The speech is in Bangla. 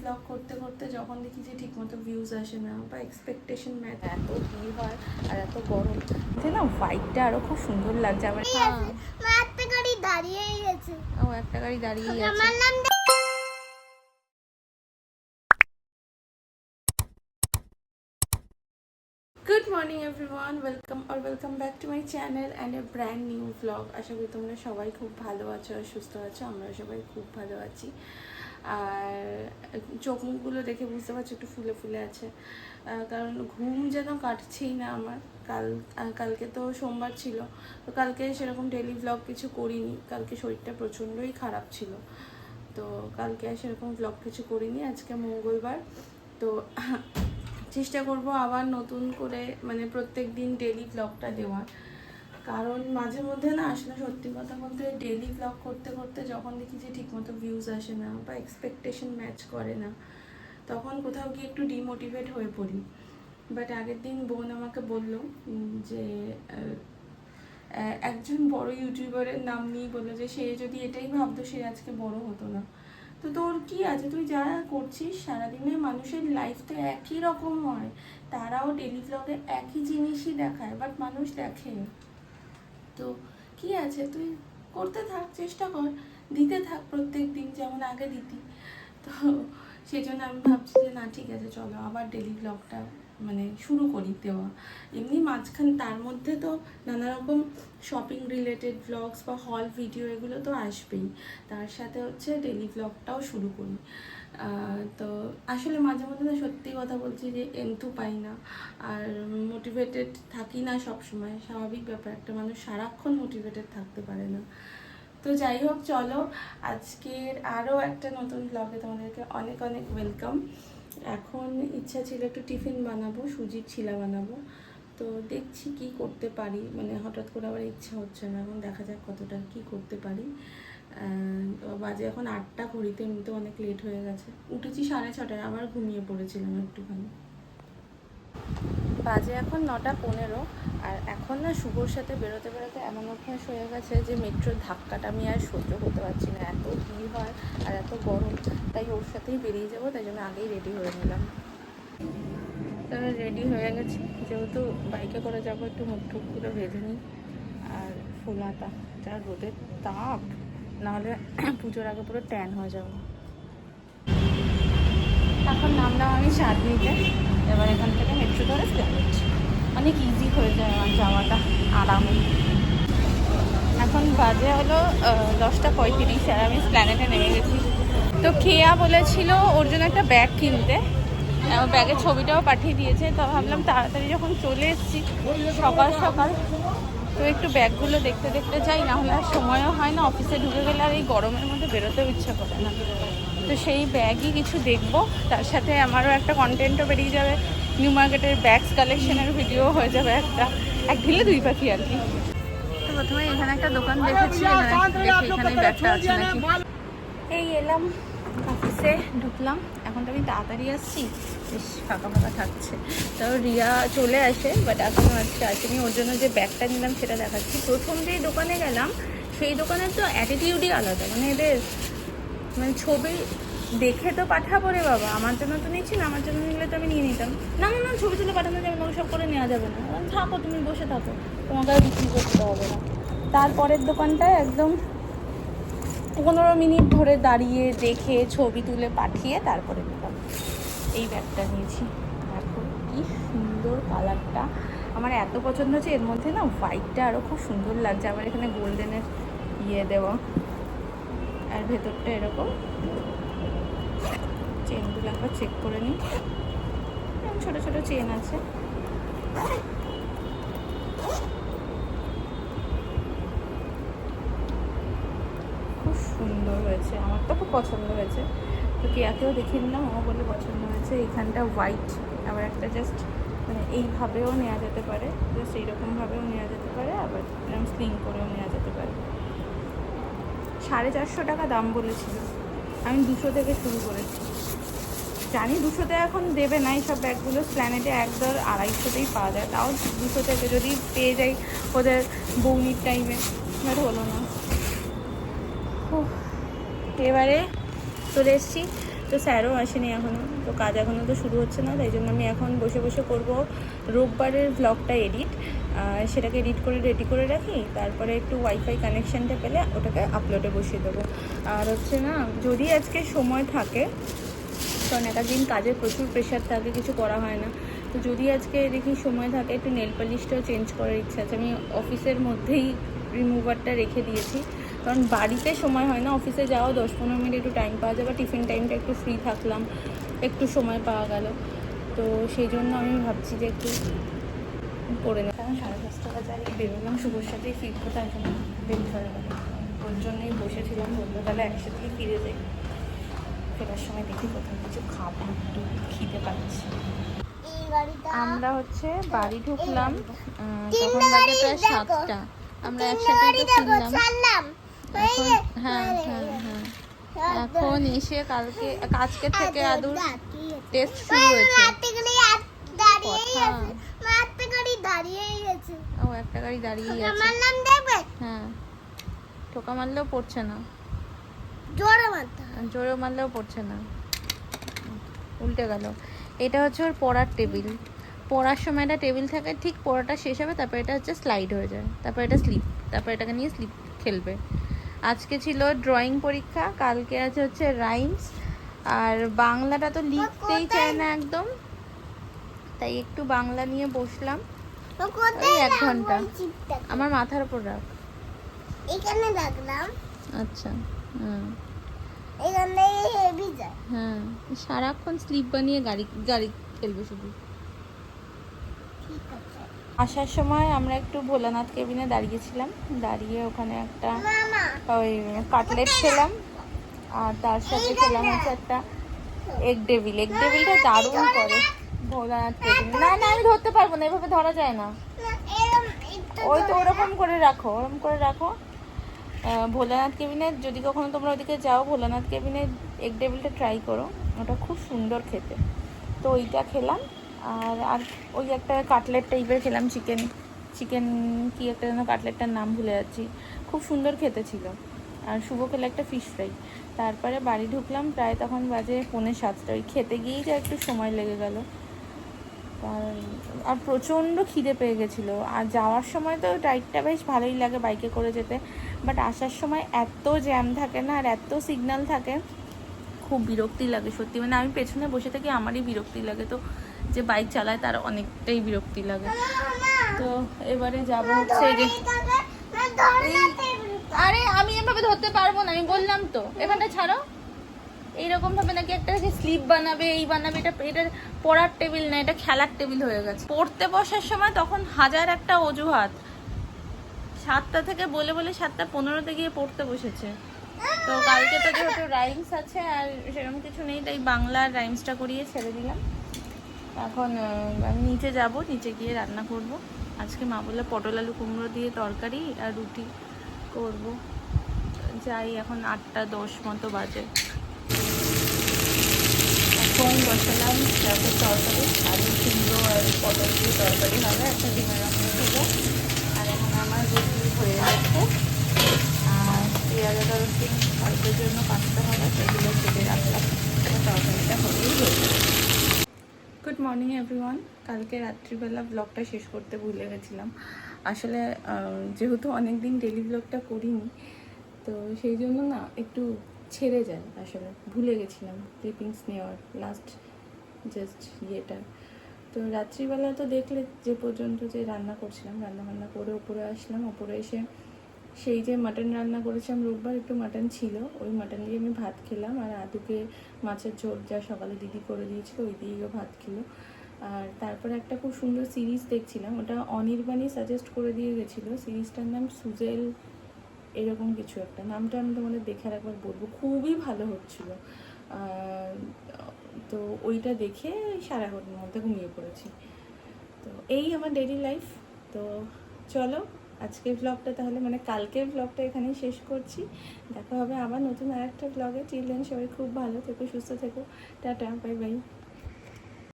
ব্লগ করতে করতে যখন দেখি যে ঠিকমতো ভিউজ আসে না বা এক্সপেকটেশন ম্যাচ এত ভিড় হয় আর এত গরম। যে না? হোয়াইটটা আরও খুব সুন্দর লাগছে। আমার একটা গাড়ি দাঁড়িয়েই গেছে। ও একটা গাড়ি দাঁড়িয়ে আছে good morning everyone welcome R welcome back to my channel and a brand new blog আশা করি তোমরা সবাই খুব ভালো আছো আর সুস্থ আছো। আমরা সবাই খুব ভালো আছি। আর চোখ মুখগুলো দেখে বুঝতে পারছ একটু ফুলে ফুলে আছে। কারণ ঘুম যেন কাটছেই না আমার। কাল কালকে তো সোমবার ছিল। তো কালকে সেরকম ডেলি ব্লগ কিছু করিনি। কালকে শরীরটা প্রচণ্ডই খারাপ ছিল। তো কালকে আর সেরকম ব্লগ কিছু করিনি। আজকে মঙ্গলবার। তো চেষ্টা করব আবার নতুন করে মানে প্রত্যেক দিন ডেলি ব্লগটা দেওয়ার। কারণ মাঝে মধ্যে না আসলে সত্যি কথা বলতে ডেলি ব্লগ করতে করতে যখন দেখি যে ঠিকমতো ভিউজ আসে না বা এক্সপেকটেশন ম্যাচ করে না, তখন কোথাও গিয়ে একটু ডিমোটিভেট হয়ে পড়ি। বাট আগের দিন বোন আমাকে বলল যে একজন বড় ইউটিউবারের নাম নিয়ে বলল যে, সে যদি এটাই ভাবতো সে আজকে বড় হতো না। তো তোর কি আছে? তুই যা করছিস সারাদিনে মানুষের লাইফ তো একই রকম হয়। তারাও ডেলি ব্লগে একই জিনিসই দেখায় বাট মানুষ দেখে। তো কি আছে? তুই করতে থাক, চেষ্টা কর। দিতে থাক প্রত্যেক দিন, যেমন আগে দিতি। তো সেই জন্য আমি ভাবছি যে, না, ঠিক আছে, চলো, আবার ডেলি ব্লগটা মানে শুরু করি দেওয়া। এমনি মাঝখান, তার মধ্যে তো নানা রকম শপিং রিলেটেড ব্লগস বা হল ভিডিও এগুলো তো আসবেই। তার সাথে হচ্ছে ডেলি ব্লগটাও শুরু করি। তো আসলে মাঝে মধ্যে না সত্যি কথা বলছি যে এন্থু পাই না। আর মোটিভেটেড থাকি না সব সময় স্বাভাবিক ব্যাপার, একটা মানুষ সারাক্ষণ মোটিভেটেড থাকতে পারে না। তো যাই হোক, চলো, আজকের আরও একটা নতুন ব্লগে তোমাদেরকে অনেক অনেক ওয়েলকাম এখন ইচ্ছা ছিল একটু টিফিন বানাবো, সুজির ছিলা বানাবো। তো দেখছি কি করতে পারি মানে হঠাৎ করে আবার ইচ্ছা হচ্ছে না। এখন দেখা যাক কতটা কি করতে পারি। বাজে এখন আটটা ঘড়িতে এমনিতে অনেক লেট হয়ে গেছে। উঠেছি সাড়ে ছটায়, আবার ঘুমিয়ে পড়েছিলাম একটুখানি। বাজে এখন নটা পনেরো, আর এখন না শুভর সাথে বেরোতে বেরোতে এমন অভ্যাস হয়ে গেছে যে মেট্রোর ধাক্কাটা আমি আর সহ্য করতে পারছি না। এত ভিড় হয় আর এত গরম, তাই ওর সাথেই বেরিয়ে যাব, তাই জন্য আগেই রেডি হয়ে নিলাম। রেডি হয়ে গেছি, যেহেতু বাইকে করে যাব, একটু মুখ টুকগুলো বেঁধে নিই। আর ফুল হাতা যা রোদের তাপ। নাহলে পুজোর আগে পুরো ট্যান হয়ে যাব। এখন নামলাম আমি চাঁদনিতে। এবার এখান থেকে মেট্রো ধরে অনেক ইজি হয়ে যায় আমার যাওয়াটা, আরামে। এখন বাজে হলো দশটা পঁয়ত্রিশ আর আমি প্ল্যানেটে নেমে গেছি। তো খেয়া বলেছিল ওর জন্য একটা ব্যাগ কিনতে। ব্যাগের ছবিটাও পাঠিয়ে দিয়েছে। তো ভাবলাম তাড়াতাড়ি যখন চলে এসেছি, সকাল সকাল তো একটু ব্যাগগুলো দেখতে দেখতে যাই না হলে আর সময়ও হয় না। অফিসে ঢুকে গেলে আর এই গরমের মধ্যে বেরোতেও ইচ্ছা করে না। তো সেই ব্যাগই কিছু দেখব। তার সাথে আমারও একটা কন্টেন্টও বেরিয়ে যাবে। নিউ মার্কেটের ব্যাগস কালেকশনের ভিডিও হয়ে যাবে একটা। এক ঢিলে দুই পাখি আর কি। তো প্রথমে এখানে একটা দোকান দেখেছি এখানে ব্যাগটা আছে নাকি? এই এলাম। অফিসে ঢুকলাম। এখন তো আমি তাড়াতাড়ি আসছি। বেশ, ফাঁকা ফাঁকা থাকছে। তো রিয়া চলে আসে বাট এখনও আজকে আসেনি। ওর জন্য যে ব্যাগটা নিলাম সেটা দেখাচ্ছি। প্রথম যেই দোকানে গেলাম, সেই দোকানের তো অ্যাটিটিউডই আলাদা। মানে এদের মানে ছবি দেখে তো পাঠাবো রে বাবা। আমার জন্য তো নিচ্ছি না, আমার জন্য নিলে তো আমি নিয়ে নিতাম। না না না, ছবি তুলে পাঠানো যাবে না সব করে নেওয়া যাবে না। থাকো, তুমি বসে থাকো। তোমাকে আর বিক্রি করতে হবে না। তারপরের দোকানটায় একদম পনেরো মিনিট ধরে দাঁড়িয়ে দেখে, ছবি তুলে পাঠিয়ে তারপরে নিলাম এই ব্যাগটা নিয়েছি। দেখো কি সুন্দর কালারটা। আমার এত পছন্দ হচ্ছে এর মধ্যে না হোয়াইটটা আরও খুব সুন্দর লাগছে। আমার এখানে গোল্ডেনের ইয়ে দেওয়া। আর ভেতরটা এরকম। চেনগুলো একবার চেক করে নিই। ছোটো ছোটো চেন আছে খুব সুন্দর হয়েছে, আমার তো খুব পছন্দ হয়েছে। তো কেয়াকেও দেখিয়ে নিলাম আমার বলে পছন্দ হয়েছে। এইখানটা হোয়াইট আবার একটা জাস্ট মানে এইভাবেও নেওয়া যেতে পারে জাস্ট এইরকমভাবেও নেওয়া যেতে পারে, আবার এরকম স্লিং করেও নেওয়া যেতে পারে। সাড়ে চারশো টাকা দাম বলেছিল। আমি দুশো থেকে শুরু করেছি। জানি দুশোতে এখন দেবে না, এইসব ব্যাগগুলো প্ল্যানেটে এক দর আড়াইশোতেই পাওয়া যায়। তাও দুশো থেকে যদি পেয়ে যাই ওদের বৌনির টাইমে হলো না। এবারে চলে এসেছি। তো স্যারও আসেনি এখনও তো কাজ এখনও তো শুরু হচ্ছে না, তাই জন্য আমি এখন বসে বসে করব রোববারের ব্লগটা এডিট সেটাকে এডিট করে রেডি করে রাখি, তারপরে একটু ওয়াইফাই কানেকশানটা পেলে ওটাকে আপলোডে বসিয়ে দেবো। আর হচ্ছে না, যদি আজকে সময় থাকে, কারণ এক দিন কাজের প্রচুর প্রেশার থাকে, কিছু করা হয় না, তো যদি আজকে দেখি সময় থাকে, একটু নেল পালিশটাও চেঞ্জ করার ইচ্ছা আছে। আমি অফিসের মধ্যেই রিমুভারটা রেখে দিয়েছি। কারণ বাড়িতে সময় হয় না অফিসে যাওয়া দশ পনেরো মিনিট একটু টাইম পাওয়া যায় বা টিফিন টাইমটা একটু ফ্রি থাকলাম একটু সময় পাওয়া গেল। তো সেই জন্য আমি ভাবছি যে একটু করে নেব। কারণ সাড়ে পাঁচটা বাজে আর বেরোলাম শুভর সাথেই ফিরবো তার জন্য দেরি হয়ে গেল। ওর জন্যই বসেছিলাম বলল তাহলে একসাথেই ফিরে যাই। ফেরার সময় দেখি কোথাও কিছু খাব একটু খিদে পাচ্ছি। আমরা হচ্ছে বাড়ি ঢুকলাম তখন বাজে প্রায় সাতটা। আমরা একসাথে ফিরলাম। হ্যাঁ হ্যাঁ হ্যাঁ। এখন এসে কালকে আজকে থেকে আদুর টেস্ট শুরু হয়েছে। ও একটা গাড়ি দাঁড়িয়েই আছে। আমার নাম দেখবে? হ্যাঁ। টোকা মারলেও পড়ছে না। জোরে মারতে জোরে মারলেও পড়ছে না। উল্টে গেল। এটা হচ্ছে ওর পড়ার টেবিল। পড়ার সময় একটা টেবিল থাকে ঠিক পড়াটা শেষ হবে তারপর এটা হচ্ছে স্লাইড হয়ে যায়। তারপর এটা স্লিপ তারপর এটাকে নিয়ে স্লিপ খেলবে। আজকে ছিল ড্রয়িং পরীক্ষা কালকে আছে হচ্ছে রাইমস আর বাংলাটা তো লিখতেই চায় না একদম তাই একটু বাংলা নিয়ে বসলাম। ওই এক ঘণ্টা। আমার মাথার উপর রাখ। এখানে রাখলাম। আচ্ছা হুম। হ্যাঁ সারাক্ষণ স্লিপ বানিয়ে গাড়ি গাড়ি খেলবে শুধু। ঠিক আছে। আসার সময় আমরা একটু ভোলানাথ কেবিনে দাঁড়িয়েছিলাম। দাঁড়িয়ে ওখানে একটা ওই কাটলেট খেলাম। আর তার সাথে খেলাম হচ্ছে একটা এগ ডেভিল এগ ডেভিলটা দারুণ করে। ভোলানাথ কেবিন। না না, আমি ধরতে পারব না, এভাবে ধরা যায় না। ওই তো ওরকম করে রাখো, ওরকম করে রাখো। ভোলানাথ কেবিনে যদি কখনো তোমরা ওদিকে যাও, ভোলানাথ কেবিনে এগ ডেভিলটা ট্রাই করো। ওটা খুব সুন্দর খেতে। তো ওইটা খেলাম। আর আর ওই একটা কাটলেট টাইপের খেলাম চিকেন চিকেন কি একটা যেন কাটলেটটার নাম ভুলে যাচ্ছি। খুব সুন্দর খেতে ছিল। আর শুভ খেলে একটা ফিশ ফ্রাই তারপরে বাড়ি ঢুকলাম, প্রায় তখন বাজে পৌনে সাতটা। ওই খেতে গিয়েই যা একটু সময় লেগে গেল। আর প্রচণ্ড খিদে পেয়ে গেছিল। আর যাওয়ার সময় তো রাইডটা বেশ ভালোই লাগে বাইকে করে যেতে। বাট আসার সময় এত জ্যাম থাকে না আর এত সিগন্যাল থাকে, খুব বিরক্তি লাগে, সত্যি। মানে আমি পেছনে বসে থাকি, আমারই বিরক্তি লাগে। তো যে বাইক চালায় তার অনেকটাই বিরক্তি লাগে। তো এবারে যাব হচ্ছে যে আরে আমি এভাবে ধরতে পারব না আমি বললাম তো। এখানটা ছাড়ো। এইরকম ভাবে নাকি একটা স্লিপ বানাবে এই বানাবে এটা এটা পড়ার টেবিল না এটা খেলার টেবিল হয়ে গেছে। পড়তে বসার সময় তখন হাজার একটা অজুহাত। সাতটা থেকে বলে বলে সাতটা পনেরোতে গিয়ে পড়তে বসেছে। তো কালকে তো যেহেতু রাইমস আছে আর সেরকম কিছু নেই তাই বাংলার রাইমসটা করিয়ে ছেড়ে দিলাম। এখন আমি নিচে যাব, নিচে গিয়ে রান্না করব। আজকে মা বললে পটল আলু কুমড়ো দিয়ে তরকারি আর রুটি করব। যাই, এখন আটটা দশ মতো বাজে। এখন বসালাম যাতে তরকারি, আলু কুমড়ো আর পটল দিয়ে তরকারি হবে, একটা ডিমের রান্না দেবো। আর এখন আমার রুটি হয়ে যাচ্ছে আর পেঁয়াজ রসুন অল্পের জন্য কাটতে হবে, সেগুলো কেটে রাখলাম। তরকারিটা হলেই হয়ে যাবে গুড মর্নিং এভরিওয়ান কালকে রাত্রিবেলা ব্লগটা শেষ করতে ভুলে গেছিলাম। আসলে যেহেতু অনেক দিন ডেলি ব্লগটা করিনি, তো সেই জন্য না একটু ছেড়ে যায়। আসলে ভুলে গেছিলাম ক্লিপিংস নেওয়ার লাস্ট জাস্ট ইয়েটা। তো রাত্রিবেলা তো দেখলে যে পর্যন্ত যে রান্না করছিলাম রান্না বান্না করে ওপরে আসলাম। ওপরে এসে সেই যে মাটন রান্না করেছিলাম রোববার, একটু মাটন ছিল। ওই মাটন দিয়ে আমি ভাত খেলাম আর আদুকে মাছের ঝোল যা সকালে দিদি করে দিয়েছিল, ওই দিয়েও ভাত খেলো। আর তারপরে একটা খুব সুন্দর সিরিজ দেখছিলাম। ওটা অনির্বাণই সাজেস্ট করে দিয়ে গেছিল। সিরিজটার নাম সুজেল এরকম কিছু একটা। নামটা আমি তোমাদের দেখে আর একবার বলব। খুবই ভালো হচ্ছিল। তো ওইটা দেখে সারা ঘরের মধ্যে ঘুমিয়ে পড়েছি। তো এই আমার ডেইলি লাইফ তো চলো আজকের ব্লগটা তাহলে মানে কালকের ব্লগটা এখানেই শেষ করছি। দেখা হবে আবার নতুন আরেকটা ব্লগে চিলড্রেন সবাই খুব ভালো থেকো, সুস্থ থেকো। Tata bye bye